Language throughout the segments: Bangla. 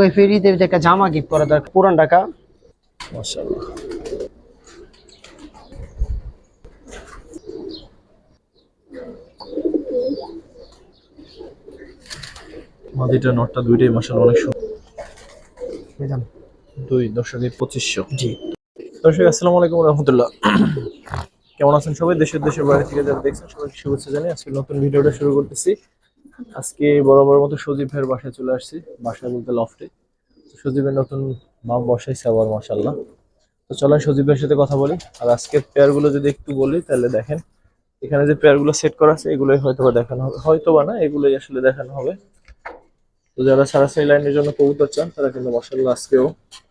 ভাই ফেরিতে যে একটা জামা গিফট করা দরকার। পুরান মাশাআল্লাহ। মাদিটা নটটা দুইটাই মাশাআল্লাহ অনেক সুন্দর। দুই দর্শকের পঁচিশশো। জি। দর্শক আসসালামু আলাইকুম রহমতুল্লাহ। কেমন আছেন সবাই? দেশের দেশের বাইরে থেকে যারা দেখছেন সবাইকে শুভেচ্ছা জানিয়ে আজকে নতুন ভিডিওটা শুরু করতেছি। আজকে বরাবর মতো সজীব ভাইয়ের বাসায় চলে আসছি, বাসায় বলতে লফটে সজীবের নতুন মাম বসাইছে আবার মাসাল্লাহ তো চলেন সজীব ভাইয়ের সাথে কথা বলি। আর আজকের পেয়ারগুলো যদি একটু বলি, তাহলে দেখেন, এখানে যে পেয়ারগুলো সেট করা আছে, এগুলোই হয়তো বা দেখানো হবে। হয়তো বা না, এগুলোই আসলে দেখানো হবে। তো যারা সারাসাই লাইনের জন্য কবুতর চান, তারা কিন্তু মাসাল্লাহ আজকেও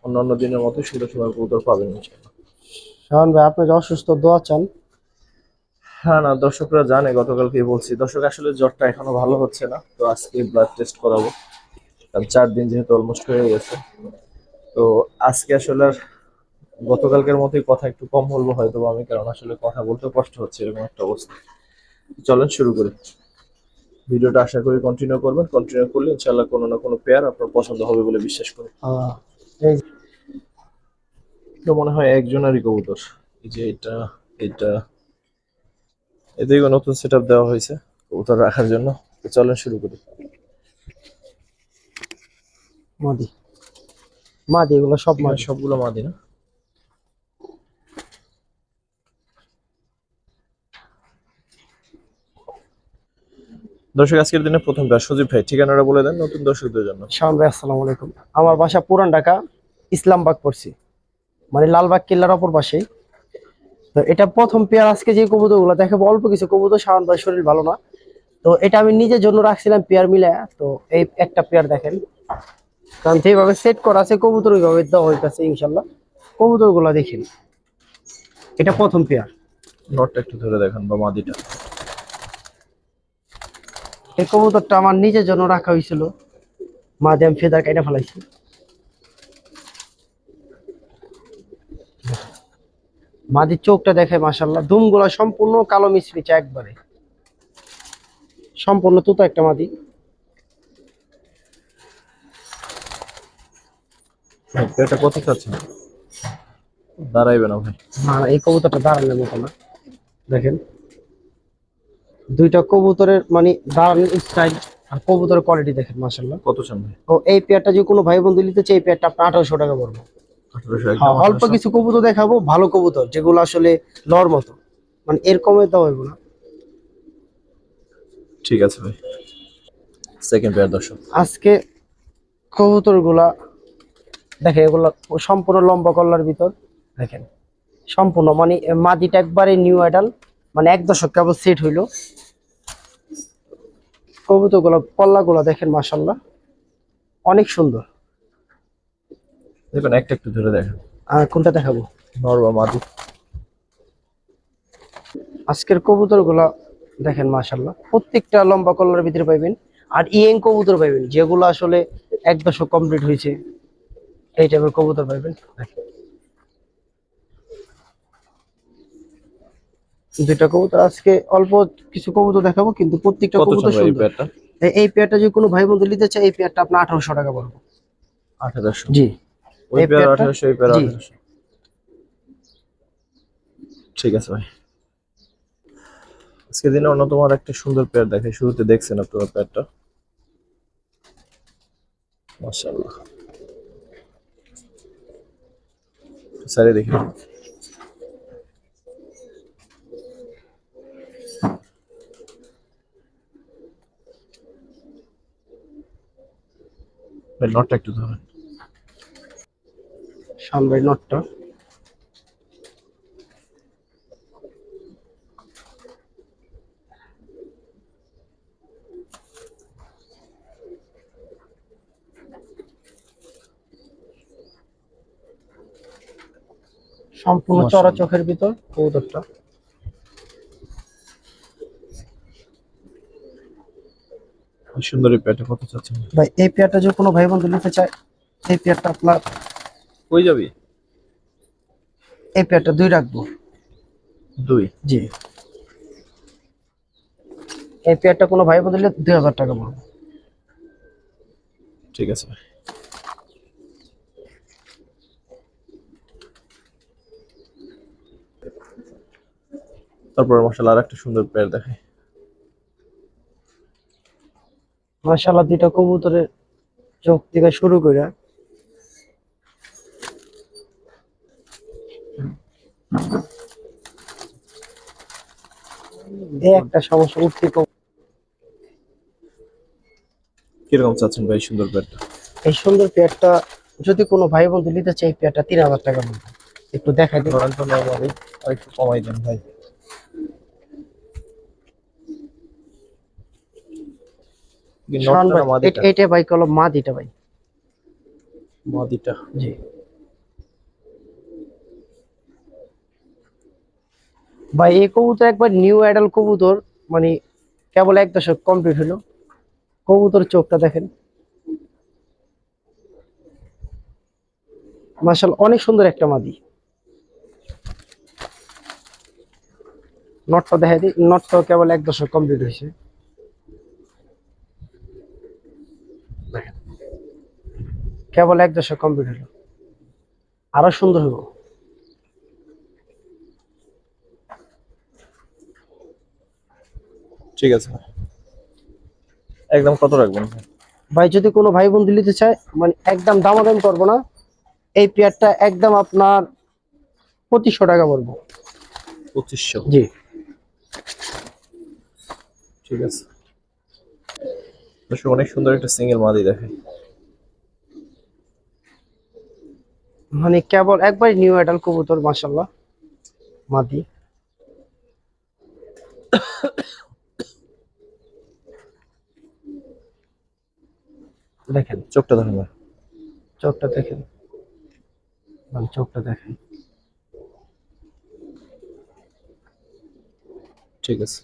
অন্যান্য দিনের মতো সুন্দর সুন্দর কবুতর পাবেন ইনশাল্লাহ ভাই, আপনি যে অসুস্থ, দোয়া চান হ্যাঁ না দর্শকরা জানে গতকালকে বলছি। দর্শক আসলে জ্বরটা এখনও ভালো হচ্ছে না তো আজকে ব্লাড টেস্ট করাবো। কারণ চার দিন যেহেতু অলমোস্ট হয়ে গেছে তো আজকে আসলে আর গতকালকের মতোই কথা একটু কম বলব হয়তো আমি কারণ আসলে কথা বলতে কষ্ট হচ্ছে এরকম একটা অবস্থা। চলেন শুরু করি। ভিডিওটা আশা করি কন্টিনিউ করবেন। কন্টিনিউ করলে ইনশাল্লাহ কোনো না কোনো পেয়ার আপনার পছন্দ হবে বলে বিশ্বাস করি। তো মনে হয় একজনেরই কবুতর। এই যে এটা এটা এদিকে নতুন সেট দেওয়া হয়েছে কবুতর রাখার জন্য। চলেন শুরু করি। মাদি। মাদি এগুলো সব মানে মাদি সবগুলো মাদি না? দর্শক আজকের দিনে প্রথম পেয়ার সজীব ভাই ঠিকানাটা বলে দেন নতুন দর্শকদের জন্য। শাহন ভাই আসসালামু আলাইকুম। আমার বাসা পুরান ঢাকা ইসলামবাগ পড়ছি। মানে লালবাগ কেল্লার অপর পাশেই। তো এটা প্রথম পেয়ার আজকে যে কবুতরগুলো দেখাবো, অল্প কিছু কবুতর শাহন ভাই শরীর ভালো না। তো এটা আমি নিজের জন্য রাখছিলাম পেয়ার মিলে, তো এই একটা পেয়ার দেখেন। কারণ যেভাবে সেট করা আছে, কবুতর ওইভাবে দেওয়া হইতেছে ইনশাল্লাহ কবুতরগুলো দেখেন। এটা প্রথম পেয়ার। নটটা একটু ধরে দেখান বা মাদিটা। এই কবুতরটা আমার নিজের জন্য রাখা হয়েছিল মা দিয়ে আমি ফেদার কেটে ফেলাইছি মাদির চোখটা দেখে মাসাল্লাহ দুমগুলা সম্পূর্ণ কালো মিশ্রিচা একবারে। সম্পূর্ণ তুতো একটা মাদি। ভাই পেয়ারটা কত চাচ্ছেন? দাঁড়াইবে না ভাই না না, এই কবুতরটা দাঁড়ানোর মতো না। দেখেন। দুইটা কবুতরের মানে দাঁড়ানোর স্টাইল আর কবুতরের কোয়ালিটি দেখেন মাসাল্লাহ কত চান ও এই পেয়ারটা কোনো ভাই বন্ধু নিতে চাই এই পেয়ারটা আপনার আঠারোশো টাকা পড়বে। অল্প কিছু কবুতর দেখাবো ভালো কবুতর যেগুলো আসলে লর মতো মানে এর কমে দেওয়া হইব না। ঠিক আছে ভাই। সেকেন্ড পেয়ার দর্শক। আজকে কবুতরগুলা দেখেন এগুলো সম্পূর্ণ লম্বা কল্লার ভিতর দেখেন। সম্পূর্ণ মানে এ মাদিটা একবারে নিউ আইডাল মানে এক দশক কেবল সেট হইল। কবুতরগুলো কল্লা গুলা দেখেন মাসাল্লাহ অনেক সুন্দর। দেখুন একটা একটু ধরে দেখেন। আর কোনটা দেখাবো? নর মাদি। আজকের কবুতরগুলা দেখেন মাশাল্লাহ প্রত্যেকটা লম্বা কল্লার ভিতরে পাইবেন আর ইয়েং কবুতর পাইবেন। যেগুলো আসলে এক দশক কমপ্লিট হয়েছে এই টাইপের কবুতর পাইবেন। দুইটা কবুতর আজকে অল্প কিছু কবুতর দেখাবো কিন্তু প্রত্যেকটা কবুতর সুন্দর। পেয়ারটা এই- এই পেয়ারটা যদি কোনো ভাই বন্ধু নিতে চায় এই পেয়ারটা আপনার আঠারোশো টাকা পড়বে। আঠারোশো? জি। ওই পেয়ার পেয়ারটা- আঠারোশো এই পেয়ার জি। আঠারোশো। ঠিক আছে ভাই। আজকে দিনে অন্যতম আর একটা সুন্দর পেয়ার দেখে শুরুতে দেখছেন আপনার পেয়ারটা। মাশাআল্লাহ। সারে দেখি। নটটা একটু ধরেন। সামনে নটটা সম্পূর্ণ চড়া চোখের ভিতর কবুতরটা। কি সুন্দর এই পেয়ারটা কত চাচ্ছেন? ভাই এই পেয়ারটা যদি কোনো ভাই বন্ধু নিতে চায় এই পেয়ারটা আপনার কই যাবি? এই পেয়ারটা দুই রাখব। দুই? জি। এই পেয়ারটা কোনো ভাই বদলে দুই হাজার টাকা পড়বে। ঠিক আছে। তারপর মশালা আর একটা সুন্দর পেয়ার দেখায় মশালা দুইটা কবুতরের চোখ থেকে শুরু করে এই একটা সমস্যা উঠতে কীরকম চাচ্ছেন ভাই সুন্দর পেয়ারটা? এই সুন্দর পেয়ারটা যদি কোনো ভাই বন্ধু নিতে চাই এই তিন হাজার টাকা মূল্য একটু দেখাই দিন। আর একটু কমাই দেন ভাই। মাদিটা? এটা- ভাই কলম মা দিটা ভাই। মাদিটা জি। ভাই, এই কবুতর একবার নিউ অ্যাডাল কবুতর মানে কেবল এক দশক কমপ্লিট হলো। কবুতর চোখটা দেখেন। মার্শাল অনেক সুন্দর একটা মাদি। নটটা দেখা দিই নটটা কেবল এক দশক কমপ্লিট হয়েছে। কেবল এক দশক কমপ্লিট হলো। আরও সুন্দর হলো। ঠিক আছে একদম কত রাখবেন? ভাই ভাই যদি কোনো ভাই বন্ধু নিতে চায় মানে একদম দামাদাম করব না এই পেয়ারটা একদম আপনার পঁচিশশো টাকা পড়ব। পঁচিশশো? জি। ঠিক আছে। অনেক সুন্দর একটা সিঙ্গেল মাদি দেখে। মানে কেবল একবার নিউ অ্যাডাল কবুতর মাসাল্লাহ মাদি। দেখেন চোখটা ভাই। চোখটা দেখেন। মানে চোখটা দেখেন। ঠিক আছে।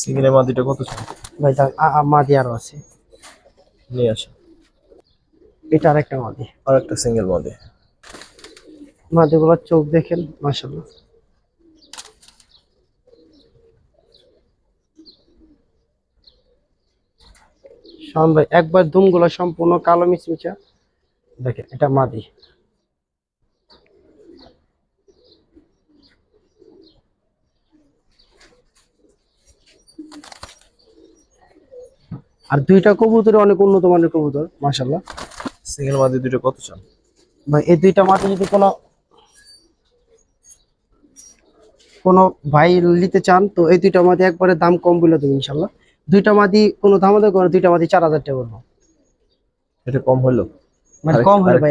সিঙ্গেলের মাদিটা কত ছিল? ভাই মাদি আরও আছে। নিয়ে আসেন এটা আর একটা মাদি। আর একটা সিঙ্গেল মাদি। মাদিগুলোর চোখ দেখেন মাসাল্লাহ শাওন ভাই একবার দুমগুলো সম্পূর্ণ কালো মিচমিচা দেখেন এটা মাদি। আর দুইটা কবুতর অনেক উন্নত মানের কবুতর মাসাল্লাহ সিঙ্গেল মাদি দুটো কত চান? ভাই এই দুইটা মাটি যদি কোনো কোনো ভাই নিতে চান তো এই দুইটা মাটি একবারে দাম কম বলে দেবো ইনশাল্লাহ দুইটা মাটি কোনো দাম আমাদের করে দুইটা মাদি চার হাজার টাকা করব এটা কম হলো? মানে কম হলে ভাই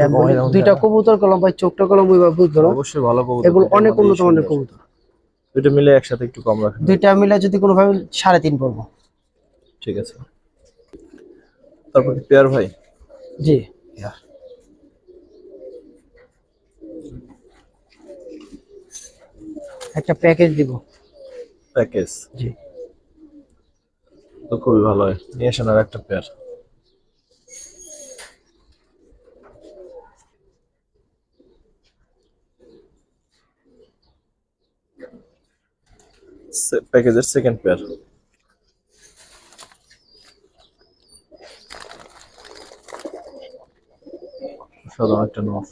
দুইটা কবুতর কলম ভাই চোখটা কলম ওইভাবে বুঝতে অবশ্যই ভালো কবুতর এগুলো অনেক মাদি উন্নত মানের। কবুতর। দুটো মিলে একসাথে একটু কম রাখেন। দুইটা মিলে যদি কোনো ভাই সাড়ে তিন পড়ব। ঠিক আছে। তারপর পেয়ার ভাই? জি। একটা প্যাকেজ দিব। প্যাকেজ? জি। তো খুবই ভালো হয়। নিয়ে আসেন আর একটা পেয়ার প্যাকেজের সেকেন্ড পেয়ার সাধারণ একটা নর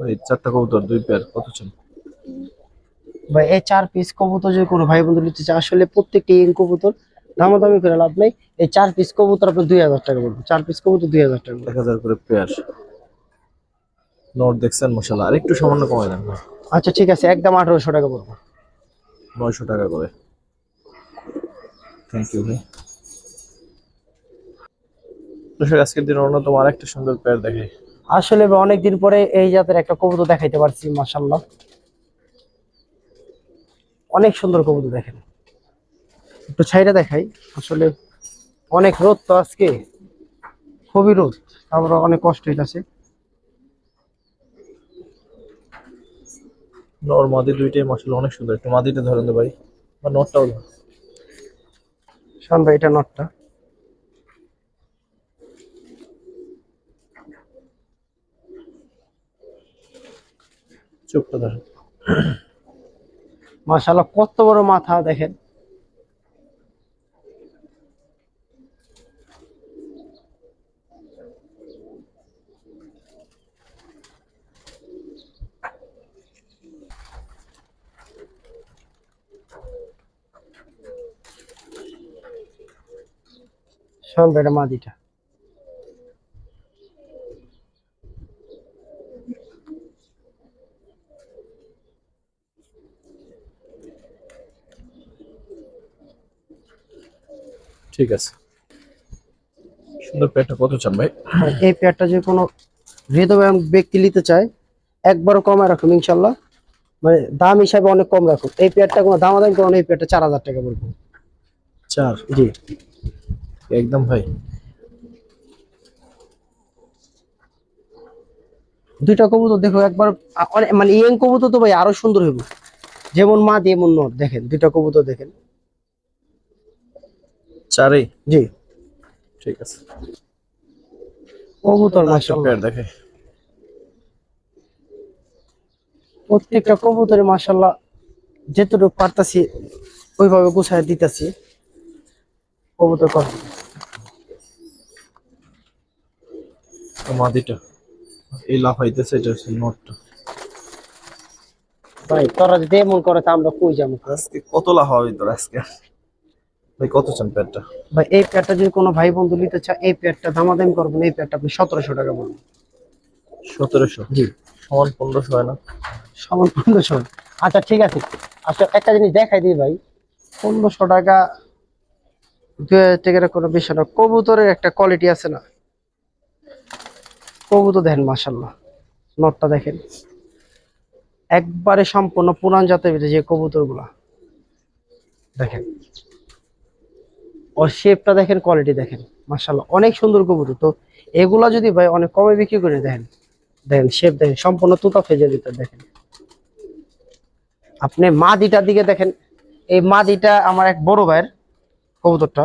ওই চারটা কবুতর, দুই পেয়ার কত ছিল ভাই এই চার পিস কবুতর যদি কোনো ভাই বন্ধু নিতে চায় আসলে প্রত্যেকটি ইং কবুতর দামাদামি করে লাভ নেই। এই চার পিস কবুতর আপনার দুই হাজার টাকা পড়বে চার পিস কবুতর দুই হাজার টাকা এক হাজার করে পেয়ার। নোট দেখছেন মশলা আর একটু সামান্য কমাই দেন আচ্ছা ঠিক আছে। একদম আঠারোশো টাকা পড়বে নয়শো টাকা করে। থ্যাংক ইউ ভাই। আজকের দিন অন্যতম আরেকটা সুন্দর পেয়ার দেখে আসলে অনেক দিন পরে এই জাতের একটা কবুতর দেখাইতে পারছি মাসাল্লাহ অনেক সুন্দর কবুতর দেখেন। একটু ছাইটা দেখাই আসলে অনেক রোদ তো আজকে খুবই রোদ আমরা অনেক কষ্ট হইতাছে। নর মাদি দুইটাই মশলা অনেক সুন্দর একটু মাদিটা ধরেন তো ভাই বা নটটাও ধর শান ভাই এটা নটটা চোখটা ধরেন। মাশাল্লাহ কত বড় মাথা দেখেন। সরবে এটা মাদিটা। ঠিক আছে। সুন্দর পেয়ারটা কত চান ভাই? এই পেয়ারটা যে কোনো হৃদয় ব্যক্তি নিতে চায় একবারও কমায় রাখুন ইনশাল্লাহ। মানে দাম হিসাবে অনেক কম রাখুন। এই পেয়ারটা কোনো দামাদামি করুন এই পেয়ারটা চার হাজার টাকা বলব চার? জি। একদম ভাই। দুইটা কবুতর দেখো একবার মানে ইয়ং কবুতর তো ভাই আরও সুন্দর হইব। যেমন মা যেমন নর দেখেন দুইটা কবুতর দেখেন। চারেই জি। ঠিক আছে। কবুতর মাশাআল্লাহ। দেখে। প্রত্যেকটা কবুতরে মাশাআল্লাহ যেতটুকু পারতাছি ওইভাবে গুছায় দিতেছি। কবুতর কর। তো মাদিটা এই লাফাইতেছে এটা হচ্ছে নটটা। ভাই তোরা যদি এমন করে তা আমরা কই যাব? আজকে কত লাফা হবে তোর আজকে? ভাই কত চান পেয়ারটা ভাই এই পেয়ারটা যদি কোনো ভাই বন্ধু নিতে চায় এই পেয়ারটা দামাদামি করবেন এই পেয়ারটা আপনি সতেরোশো টাকা বলবেন সতেরোশো? জি। সমান পনেরোশো হয় না। সমান পনেরোশো আচ্ছা ঠিক আছে। আচ্ছা একটা জিনিস দেখাই দিই ভাই। পনেরোশো টাকা দু হাজার টাকার কোনো বিষয় না কবুতরের একটা কোয়ালিটি আছে না। কবুতর দেখেন মাসাল্লাহ নটটা দেখেন। একবারে সম্পূর্ণ পুরান জাতের ভিতরে যে কবুতরগুলা দেখেন। শেপটা দেখেন কোয়ালিটি দেখেন মাসাল্লাহ অনেক সুন্দর কবুতর। তো এগুলা যদি ভাই অনেক কমে বিক্রি করে দেখেন দেখেন শেপ দেখেন সম্পূর্ণ তুতা ফেজের ভিতর দেখেন। আপনি মাদিটার দিকে দেখেন, এই মাদিটা আমার এক বড় ভাইয়ের কবুতরটা।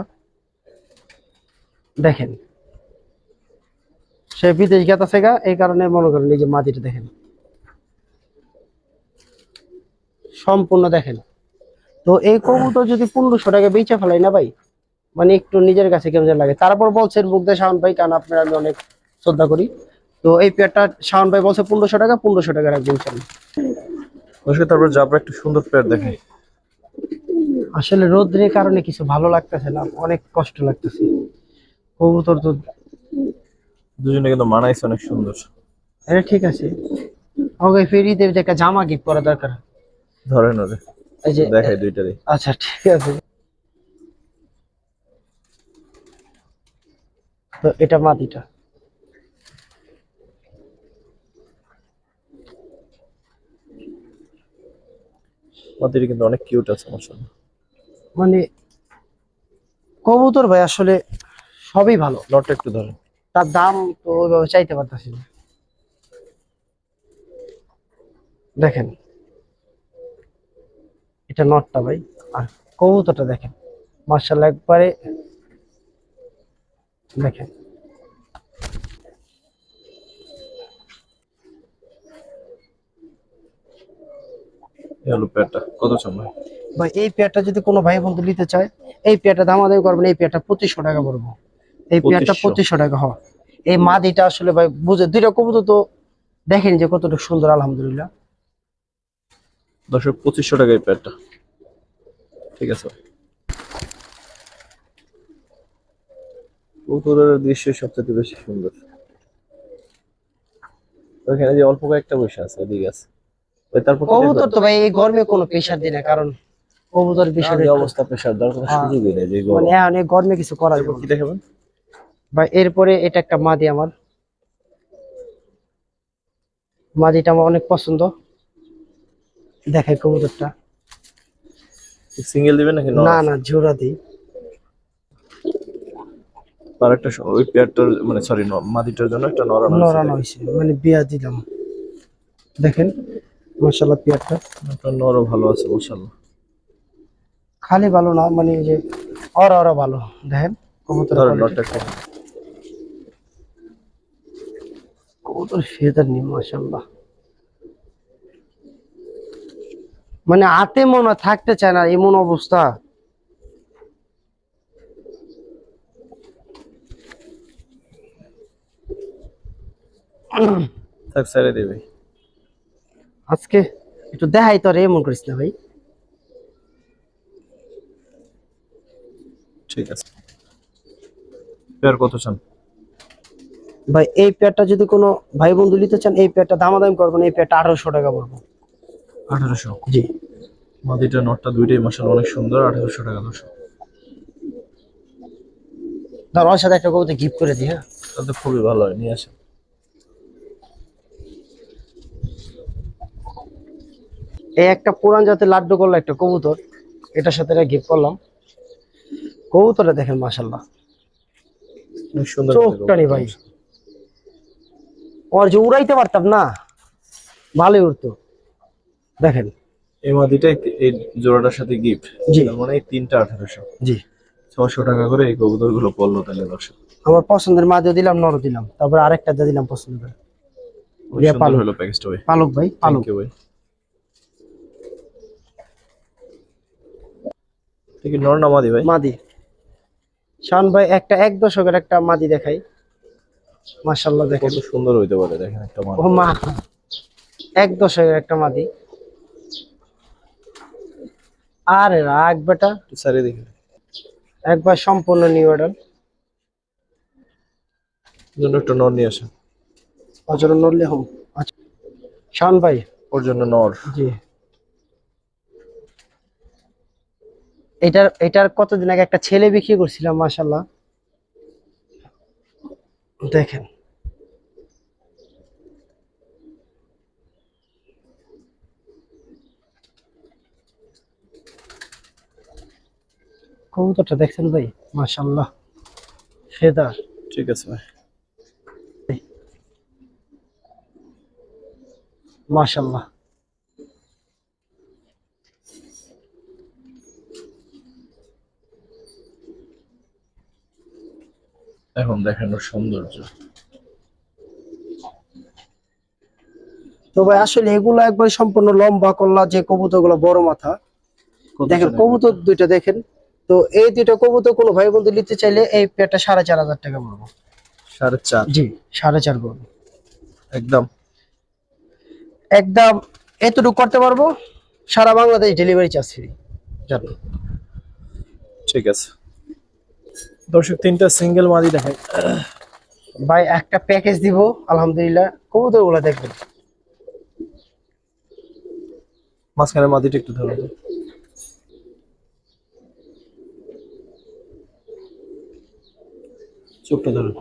দেখেন, সে বিদেশ গেছে গা, এই কারণে মনে করেন এই যে মাদিটা দেখেন। সম্পূর্ণ দেখেন। তো এই কবুতর যদি পনেরোশো টাকা বেচে ফেলাই না ভাই মানে একটু নিজের কাছে কেমন লাগে। তারপর বলছেন দিয়ে শাওন ভাই কারণ আপনার আমি অনেক শ্রদ্ধা করি। তো এই পেয়ারটা শাওন ভাই বলছে পনেরোশো টাকা পনেরোশো টাকা রাখবেন তারপর যাব একটা সুন্দর পেয়ার দেখে আসলে রোদ্রের কারণে কিছু ভালো লাগতেছে না অনেক কষ্ট লাগতেছে। কবুতর তো দুজনে কিন্তু মানাইছে অনেক সুন্দর। এটা ঠিক আছে। ওকে ফেরিতে যে একটা জামা গিফট করা দরকার। ধরেন ওরে এই যে দেখাই দুইটারই। আচ্ছা ঠিক আছে। এটা মাটিটা মাদির কিন্তু অনেক কিউট আছে মাশাআল্লাহ। মানে কবুতর ভাই আসলে সবই ভালো। নটটা একটু ধরেন। তার দাম তো ওইভাবে চাইতে পারতেছি না। দেখেন। এটা নটটা ভাই আর কবুতরটা দেখেন। মার্শাল্লাহ একবারে দেখেন। এই হলো পেয়ারটা। কত চান ভাই? ভাই এই পেয়ারটা যদি কোনো ভাই বন্ধু নিতে চায় এই পেয়ারটা দামাদামি করবেন এই পেয়ারটা পঁচিশশো টাকা পড়ব। এই পেয়ারটা পঁচিশশো। টাকা হয়। এই মাদিটা আসলে ভাই বুঝে দুইটা কবুতর তো দেখেন যে কতটুকু সুন্দর আলহামদুলিল্লাহ। দর্শক পঁচিশশো টাকা এই পেয়ারটা। ঠিক আছে কবুতরের দৃশ্য সবচেয়ে বেশি সুন্দর। ওখানে যে অল্প কয়েকটা বসে আছে ওদিকে আছে। ওই তারপর কবুতর তো ভাই এই গরমে কোনো দিই না কারণ কবুতর অবস্থা কোনো হ্যাঁ। সুযোগই নেই যে মানে গরম। এখন এই গরমে কিছু করা যাবে কি দেখাবেন? ভাই এরপরে এটা একটা মাদি আমার। মাদিটা আমার অনেক পছন্দ। দেখাই কবুতরটা। সিঙ্গেল দিবেন নাকি না না জোড়া দিই। আর একটা ওই পেয়ারটার মানে সরি মাদিটার জন্য একটা হয়েছে। মানে বিয়া দিলাম। দেখেন পিয়ারটা। একটা নরও ভালো আছে মাশাআল্লাহ। খালি ভালো না মানে যে অরা অরা ভালো। দেখেন কবুতর নটটা কবুতর ফেদার নেই মার্শাল্লাহ মানে হাতে মনে হয় থাকতে চায় না এমন অবস্থা। ছেড়ে দিবি। আজকে একটু দেখাই তো আর এমন করিস না ভাই। ঠিক আছে। পেয়ার কত চান? ভাই এই পেয়ারটা যদি কোনো ভাই বন্ধু নিতে চান এই পেয়ারটা দামাদামি করবেন এই পেয়ারটা আঠারোশো টাকা পড়ব। আঠারোশো? জি। মাদিটা নটটা দুইটাই মাসাল অনেক সুন্দর আঠারোশো টাকা দর্শক। ধর ওর সাথে একটা কবুতর গিফট করে দিই হ্যাঁ। তাতে খুবই ভালো হয় নিয়ে আসেন। এই একটা পুরান জাতের লাড্ডু করল একটা কবুতর। এটার সাথে গিফট করলাম। কবুতরটা দেখেন মাসাল্লাহ চোখটা নি ভাই। ওর যে উড়াইতে পারতাম না ভালোই উড়তো। দেখেন। এই মাদিটা এই- জোড়াটার সাথে গিফট জি। মানে তিনটা আঠারোশো। জি। ছশো টাকা করে এই কবুতরগুলো পড়ল তাহলে দর্শক। আমার পছন্দের মাঝে দিলাম নর দিলাম। তারপর আরেকটা দিলাম পছন্দ করে পালক। ভাই। পালক ভাই। ঠিক নর না মাদি ভাই? মাদি। শান ভাই একটা এক দশকের একটা মাদি দেখাই। মাশাল্লাহ দেখেন। কত সুন্দর হইতে পারে দেখেন একটা মাদি। ও মা এক দশকের একটা মাদি। আরে রাগ বেটা। সারিয়ে দেখি। একবার সম্পূর্ণ নিউ অর্ডার। জন্য একটা নর নিয়ে আসেন। অজর নড়লে হোম। আচ্ছা শান ভাই। ওর জন্য নর। জি। এটার এটার কতদিন আগে একটা ছেলে বিক্রি করছিলাম মাশাল্লাহ দেখেন। কবুতরটা দেখছেন ভাই? মাশাল্লাহ ফেদার। ঠিক আছে ভাই। মাশাল্লাহ এখন দেখেন ওর সৌন্দর্য। তো ভাই আসলে এগুলো একবার সম্পূর্ণ লম্বা করলা যে কবুতরগুলো বড় মাথা। দেখেন কবুতর দুইটা দেখেন। তো এই দুইটা কবুতর কোনো ভাই বন্ধু নিতে চাইলে এই পেয়ারটা সাড়ে চার হাজার টাকা পড়ব সাড়ে চার। জি সাড়ে চার পড়ব একদম। একদম এতটুকু করতে পারব সারা বাংলাদেশ ডেলিভারি চার্জ ফ্রি। জানো ঠিক আছে। দর্শক তিনটা সিঙ্গেল মাদি দেখাই ভাই একটা প্যাকেজ দিব আলহামদুলিল্লাহ। কবুতরগুলা দেখবেন। মাঝখানে মাদিটা একটু ধরো তো। চোখটা ধরো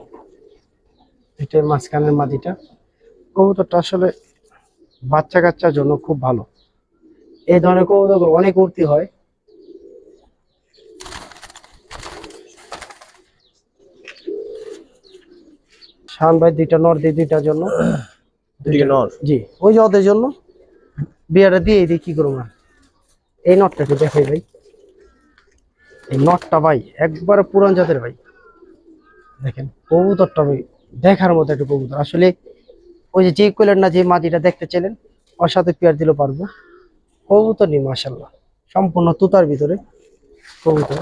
এটাই মাঝখানের মাদিটা। কবুতরটা আসলে বাচ্চা কাচ্চার জন্য খুব ভালো। এই ধরনের কবুতর অনেক উঠতি হয়। ভাই দুইটা নর দিয়ে দুইটার জন্য। জি ওই যে ওদের জন্য। বিয়াটা দিয়ে দিই কি করব? না এই নটটাকে দেখাই ভাই। এই নটটা ভাই একবারে পুরান জাতের ভাই। দেখেন কবুতরটা ভাই দেখার মতো একটা কবুতর। আসলে ওই যে যে কইলেন না যে মাটিটা দেখতে চাইলেন ওর সাথে পেয়ার দিলেও পারব। কবুতর নেই মাসাল্লাহ সম্পূর্ণ তুতার ভিতরে কবুতর।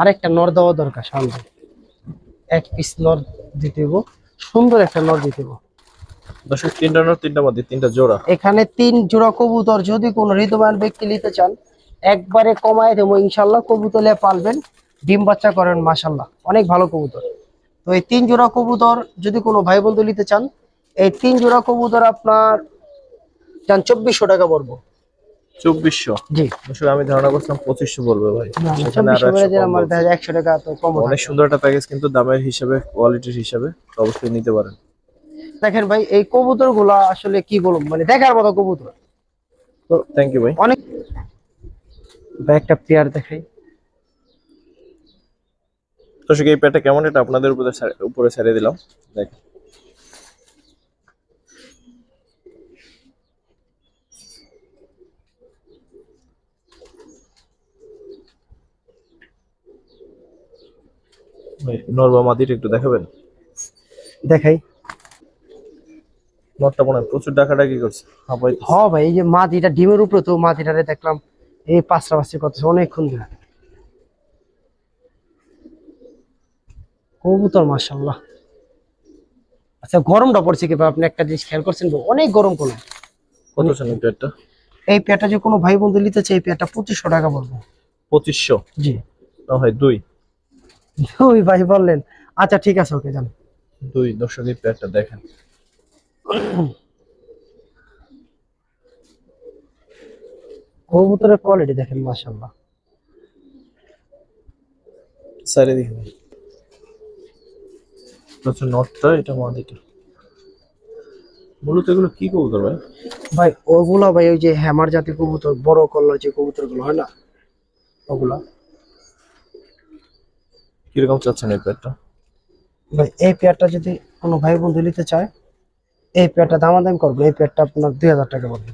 আরেকটা নর দেওয়া দরকার সামনে। এক পিস নর দিতে হইবো। সুন্দর একটা নর দিতে হইবো। দর্শক তিনটা নর তিনটা মাদি তিনটা জোড়া। এখানে তিন জোড়া কবুতর যদি কোনো হৃদয়বান ব্যক্তি নিতে চান একবারে কমায় দেবো। ইনশাল্লাহ কবুতলে পালবেন। ডিম বাচ্চা করেন মাসাল্লাহ অনেক ভালো কবুতর। তো এই তিন জোড়া কবুতর যদি কোনো ভাই বন্ধু নিতে চান এই তিন জোড়া কবুতর আপনার চান চব্বিশশো টাকা পড়ব। চব্বিশশো। জি। আমি ধারণা করছিলাম পঁচিশশো বলবে ভাই। সেখানে আরও চব্বিশশো একশো কম আমার বলছে। দেখা যায় একশো টাকা তো কম অনেক সুন্দর একটা প্যাকেজ কিন্তু দামের হিসাবে কোয়ালিটির হিসাবে অবশ্যই নিতে পারেন। দেখেন ভাই এই কবুতরগুলা আসলে কি বলব? মানে দেখার মতো কবুতর। থ্যাংক ইউ ভাই। অনেক ভাই একটা পেয়ার দেখাই। দর্শক এই কেমন এটা আপনাদের উপরে ছাড়- উপরে ছেড়ে দিলাম। দেখেন। ভাই, নর বা মাদিটা একটু দেখাবেন? দেখাই। নরটা মনে হয় প্রচুর ডাকাডাকি করছে। হ্যাঁ ভাই হ ভাই এই যে মাটিটা ডিমের উপরে তো মাটিটারে দেখলাম এই পাঁচটা পাঁচটি কত অনেকক্ষণ ধরে। কবুতর মাশাল্লাহ আচ্ছা গরমটা পড়ছে কি? আপনি একটা জিনিস খেয়াল করছেন অনেক গরম কত প্যাটটা এই পেয়ারটা? যে কোনো ভাই বন্ধু নিতে চাই এই পেয়ারটা পঁচিশশো টাকা পড়ব। পঁচিশশো? জি। না হয় দুই। ওই ভাই বললেন আচ্ছা ঠিক আছে ওকে জান দুই দর্শক এই দেখেন। কবুতরের কোয়ালিটি দেখেন মাশাআল্লাহ। সাইডে দেখেন হচ্ছে নটটা এটা মাদিটা মূলত এগুলো কি কবুতর ভাই? ভাই ওগুলা ভাই ওই যে হ্যামার জাতীয় কবুতর বড় কলার যে কবুতরগুলো হয় না? ওগুলা। কীরকম চাচ্ছেন এই পেয়ারটা ভাই এই পেয়ারটা যদি কোনো ভাই বন্ধু নিতে চায় এই পেয়ারটা দামাদামি করব। এই পেয়ারটা আপনার দুই হাজার টাকা পড়বে।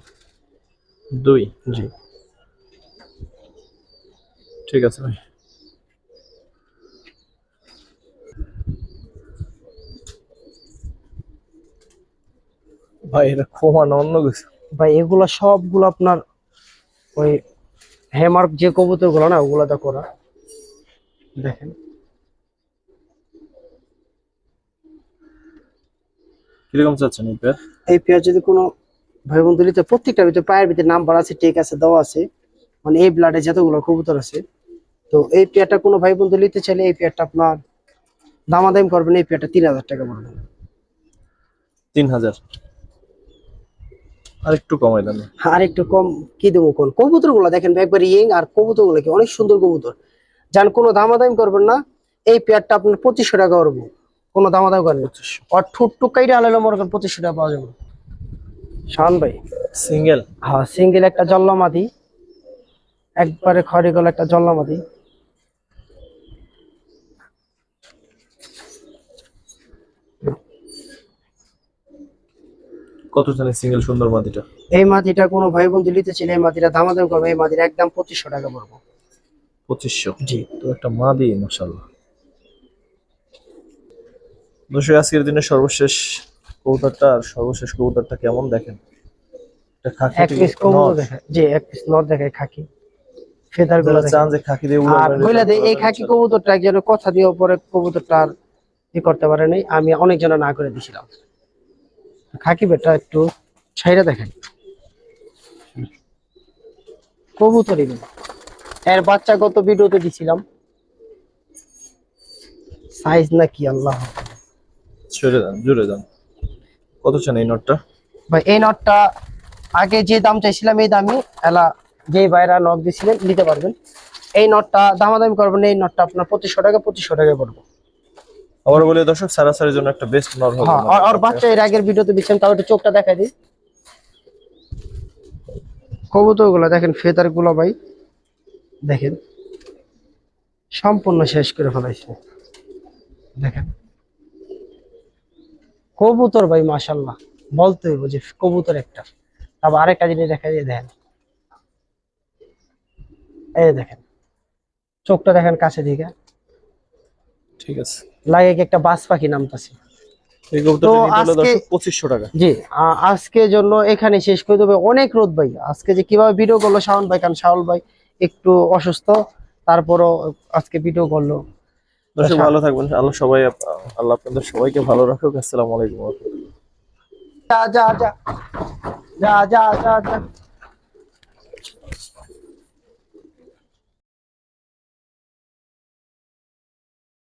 দুই? জি। ঠিক আছে ভাই। ভাই এটা খোমা অন্য কিছু। ভাই এগুলো সবগুলো আপনার ওই হ্যামার যে কবুতরগুলো না ওগুলো দা করা দেখেন। কীরকম চাচ্ছেন এই পেয়ার এই পেয়ার যদি কোনো ভাই বন্ধু নিতে প্রত্যেকটা ভিতরে পায়ের ভিতরে নাম্বার আছে টেক আছে দেওয়া আছে মানে এই ব্লাডে যতগুলো কবুতর আছে তো এই পেয়ারটা কোনো ভাই বন্ধু নিতে চাইলে এই পেয়ারটা আপনার দামাদামি করবেন এই পেয়ারটা তিন হাজার টাকা পড়বে তিন হাজার। আর কমাই দেন। আর একটু কম কি দেবো কোন? কবুতরগুলো দেখেন একবার ইয়েং আর কবুতরগুলো কি অনেক সুন্দর কবুতর। যান কোনো দামাদামি করবেন না এই পেয়ারটা আপনার পঁচিশশো টাকা করব। কোনো দামাদামি করেন আর ঠুট টুকাইটা আলাদা মনে করেন পঁচিশশো টাকা পাওয়া যাবে। শান ভাই। সিঙ্গেল? হ্যাঁ সিঙ্গেল একটা জল্লামাদি একবারে খড়ি গলা একটা জল্লামাদি কত জানে সিঙ্গেল সুন্দর মাদিটা? এই মাটিটা কোনো ভাই বন্ধু নিতে চাইলে এই মাটিটা দামাদামি করবে এই মাটির একদম পঁচিশশো টাকা পড়ব। পঁচিশশো? জি। তো একটা মাদি মশাল্লাহ দর্শক আজকের দিনে সর্বশেষ কবুতরটা আর সর্বশেষ কবুতরটা কেমন দেখেন? এক পিস কবুতর জি এক পিস নর দেখে খাকি। ফেদারগুলো চান যে খাকি দিয়ে উড়ান আর বইলা দেয় এই খাকি কবুতরটা একজনের কথা দিয়ে পরে কবুতরটা আর ই করতে পারে নাই। আমি অনেক জনা না করে দিছিলাম। খাকি বেটা একটু ছাইরা দেখেন। কবুতরই। এর বাচ্চা গত ভিডিওতে দিছিলাম। সাইজ না কি আল্লাহ। সরে যান জুড়ে যান কত চান এই নটটা? ভাই এই নটটা আগে যে দাম চাইছিলাম এই দামই এলা যে বাইরা নক দিছিলেন নিতে পারবেন। এই নটটা দামাদামি করবেন এই নটটা আপনার পঁচিশশো টাকা পঁচিশশো টাকায় পড়ব। আবার বলে দর্শক সারাসারির জন্য একটা বেস্ট নর হবে হ্যাঁ আর- বাচ্চা এর আগের ভিডিওতে দিচ্ছেন তাও একটু চোখটা দেখাই দিই। কবুতরগুলো দেখেন ফেদারগুলো ভাই। দেখেন সম্পূর্ণ শেষ করে ফেলাইছে। দেখেন। কবুতর ভাই মাশাল্লাহ বলতে হইব যে কবুতর একটা। তারপর আরেকটা জিনিস দেখা দিয়ে দেখেন এই দেখেন চোখটা দেখেন কাছে দিকে। ঠিক আছে। লাগে কি একটা বাস পাখি নামতাছে। আজকে- জন্য এখানে শেষ করে দেবে। অনেক রোদ ভাই। আজকে যে কীভাবে ভিডিও করল শাওন ভাই কারণ শাওন ভাই একটু অসুস্থ তারপরও আজকে ভিডিও করল। দর্শক আচ্ছা। ভালো থাকবেন। আল্লাহ সবাই আল্লাহ আপনাদের সবাইকে ভালো রাখুক। আসসালামু আলাইকুম। যা যা যা। যা যা যা যা।